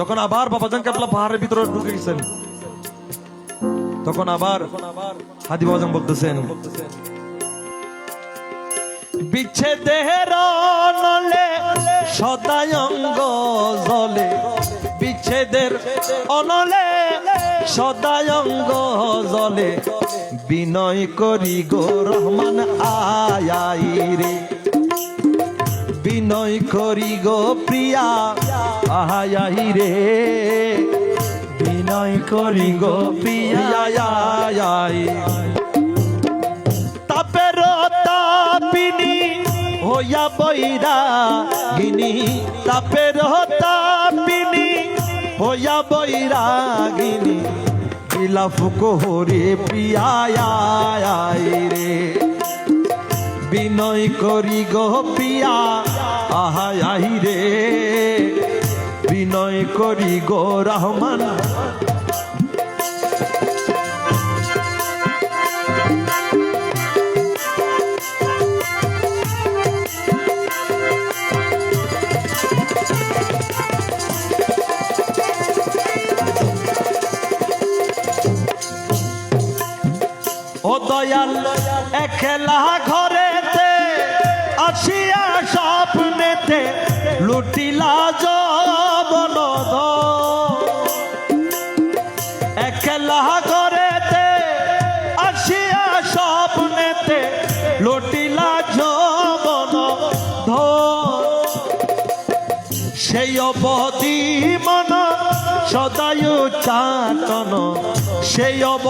যখন আবার বাবাজান কাবলা পাহাড়ের ভিতরে ঢুকে গেছেন, তখন আবার হাদি বাবাজান বলতেছেন, বিচ্ছেদের নলে সদায়ঙ্গ জলে। বিচ্ছেদের অনলে সদায়ঙ্গ জলে। বিনয় করি গো রহমান আয়াই রে। বিনয় করি গো প্রিয়া। আহাই রে। বিনয় করি গো প্রিয়া। তাপের তাপিনী হইয়া বৈরা গিনি। তাপের তাপিনী হইয়া বৈরা গিনি। বিলাপ কোহরে প্রিয়ায় রে। বিনয় করি গো প্রিয়া আহাই রে বিনয় করি গো রহমান। ও দয়াল একলা ঘরেতে আসিয়া স্বপ্নেতে লুটিলা জবন একলা ঘরেতে আসিয়া স্বপ্নেতে লুটিলা জবন সেই অবধি মন সদায় চাতন সেই অব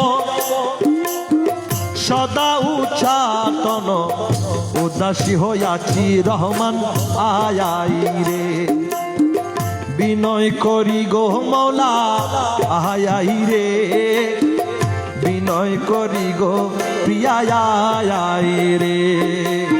সদা উচ্চাটন উদাসী হইয়াছি রহমান আয়াই রে। বিনয় করি গো মৌলা আয়াই রে। বিনয় করি গো প্রিয়াই রে।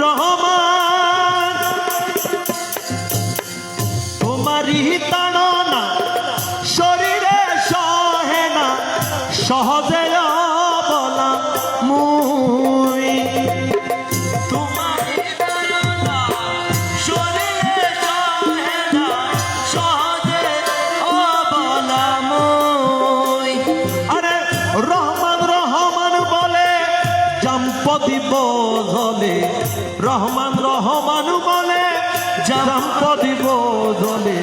রহমান তোমারি তাড়না। রহমান রহমান বলে জম্পতি দলে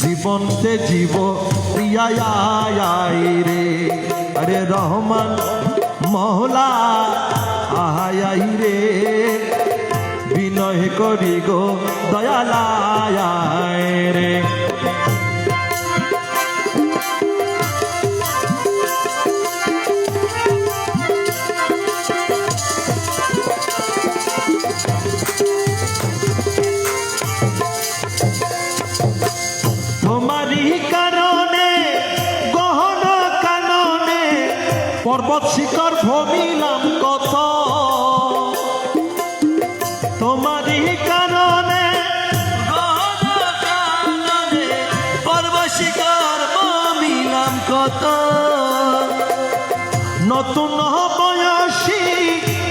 জীবনতে জীব প্রিয়ায় রে। আরে রহমান, মহলা আহাই রে। বিনয় করি গো দয়ালায় রে। পর্বত শিখর ভমিলাম কত? তোমারই কারণে, পর্বত শিখর ভমিলাম কত? নতুন বয়সী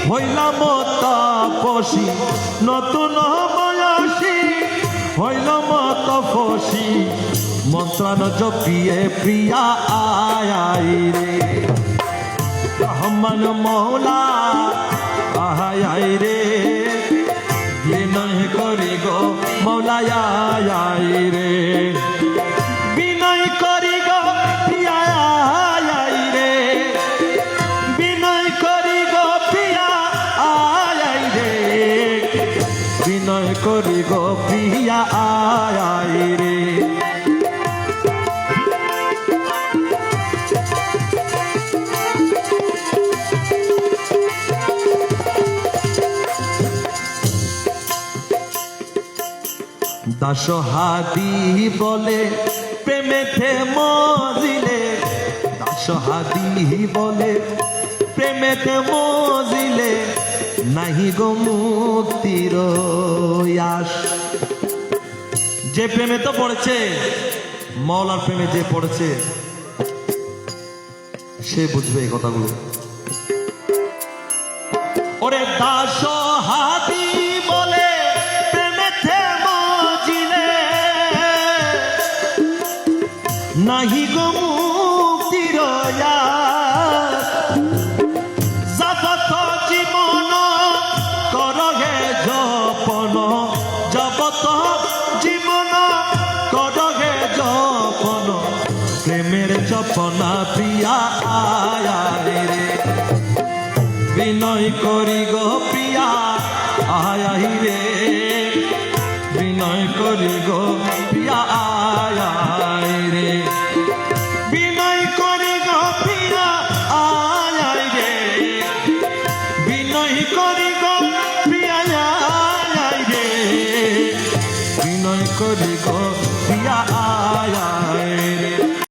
হইলাম তাপস তপসী নতুন বয়সী হইল মত ফসি মন্ত্রান জপিয়ে প্রিয়া আয় রে। রহমান মৌলা আহাই রে বিনয় করি গো মৌলায় রে দাসহাদি বলে, প্রেমেতে মজিলে। দাসহাদি বলে, প্রেমেতে মজিলে। নাহি গো মুক্তির আস যে প্রেমে তো পড়েছে মৌলার প্রেমে যে পড়েছে, সে বুঝবে এই কথাগুলো। ওরে দাস হাতি নাহি গো মুক্তির জগত জীবন করহে জপন, জগত জীবন করহে জপন। প্রেমের জপনা প্রিয়া আয়া রে। বিনয় করি গো প্রিয়া আয়াই রে